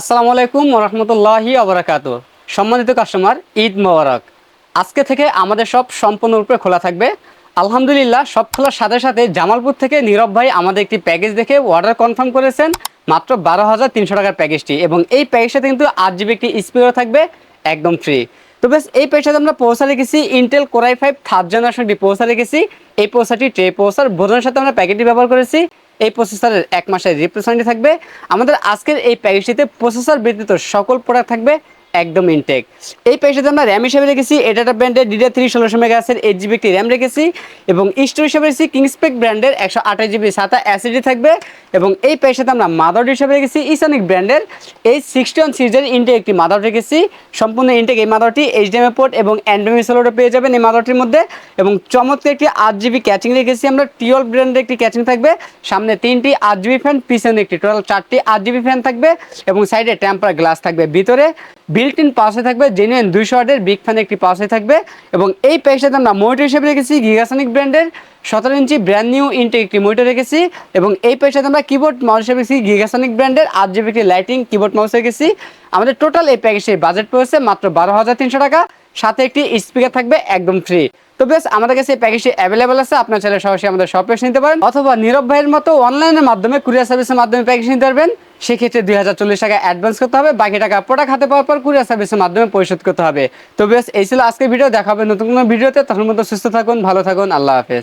আসসালামু আলাইকুম রহমতুল্লাহি আবরাকাত সম্মানিত কাস্টমার, ঈদ মোবারক। আজকে থেকে আমাদের সব সম্পূর্ণরূপে খোলা থাকবে। আলহামদুলিল্লাহ, সব খোলার সাথে সাথে জামালপুর থেকে নীরব ভাই আমাদের একটি প্যাকেজ দেখে অর্ডার কনফার্ম করেছেন, মাত্র বারো হাজার তিনশো টাকার প্যাকেজটি। এবং এই প্যাকেজটাতে কিন্তু আট জিবি একটি স্পিকার থাকবে, একদম ফ্রি তো বেশ, এই পেশাতে আমরা পৌঁছা রেখেছি Intel core i five third জেনারেশনটি পৌঁছা রেখেছি এই পৌঁছাটি ট্রে পৌঁছার বোঝানোর সাথে আমরা প্যাকেটটি ব্যবহার করেছি। এই প্রসেসরের এক মাসের রিপ্লেসমেন্টটি থাকবে। আমাদের আজকের এই প্যাকেজটিতে প্রসেসর ব্যতীত সকল প্রোডাক্ট থাকবে। একদম ইনটেক এই প্যাকেজটাতে আমরা র্যাম হিসেবে রেখেছি এডাটা ব্র্যান্ডের ডিডি থ্রি ষোলোশো মেগাসের এইট জিবি একটি র্যাম রেখেছি এবং স্টোর হিসেবে রেখেছি কিংসপেক ব্র্যান্ডের একশো আঠাশ জিবি সাতা অ্যাসিডি থাকবে এবং এই প্যাকেজটাতে আমরা মাদার হিসেবে রেখেছি ইসনিক ব্র্যান্ডের এই সিক্সটি ওয়ান সিরিজের ইনটেক একটি মাদার রেখেছি। সম্পূর্ণ ইনটেক এই মাদারটি এইচডিএমএ পোর্ট এবং অ্যান্ড্রয়েড সোলোটা পেয়ে যাবেন এই মাদারটির মধ্যে এবং চমৎকার একটি আট জিবি ক্যাচিং রেখেছি আমরা। টিওল ব্র্যান্ডের একটি ক্যাচিং থাকবে, সামনে তিনটি আট জিবি ফ্যান পিছনে একটি টোটাল চারটি আট জিবি ফ্যান থাকবে এবং সাইডে টেম্পার গ্লাস থাকবে। ভিতরে বিল্ট ইন পাশে থাকবে জেনুইন দুইশো আটের বিগ ফ্যান একটি পাশে থাকবে এবং এই প্যাকেজটাতে আমরা মনিটর হিসেবে রেখেছি গিগাসনিক ব্র্যান্ডের সতেরো ইঞ্চি ব্র্যান্ড নিউ ইনটেক একটি মনিটর রেখেছি এবং এই প্যাকেজটাতে আমরা কিবোর্ড মাউস হিসেবে রেখেছি গিগাসনিক ব্র্যান্ডের আট জিবি একটি লাইটিং কিবোর্ড মাউস রেখেছি। আমাদের টোটাল এই প্যাকেজের বাজেট পড়েছে মাত্র বারো হাজার তিনশো টাকা, সাথে একটি স্পিকার থাকবে একদম ফ্রি তো বেশ, আমাদের কাছে এই প্যাকেজটি অ্যাভেলেবেল আছে। আপনার ছেলে সরাসরি আমাদের শপে এসে নিতে পারেন। অথবা নীরব ভাইয়ের মতো অনলাইনের মাধ্যমে কুরিয়ার সার্ভিসের মাধ্যমে প্যাকেজ নিতে পারবেন। সেক্ষেত্রে দুই হাজার চল্লিশ টাকা অ্যাডভান্স করতে হবে। বাকি টাকা প্রোডাক্ট হাতে পাওয়ার পর কুরিয়ার সার্ভিসের মাধ্যমে পরিশোধ করতে হবে। তো বেশ, এই ছিল আজকের ভিডিও দেখা হবে নতুন কোনো ভিডিওতে তখন মতো সুস্থ থাকুন, ভালো থাকুন। আল্লাহ হাফেজ।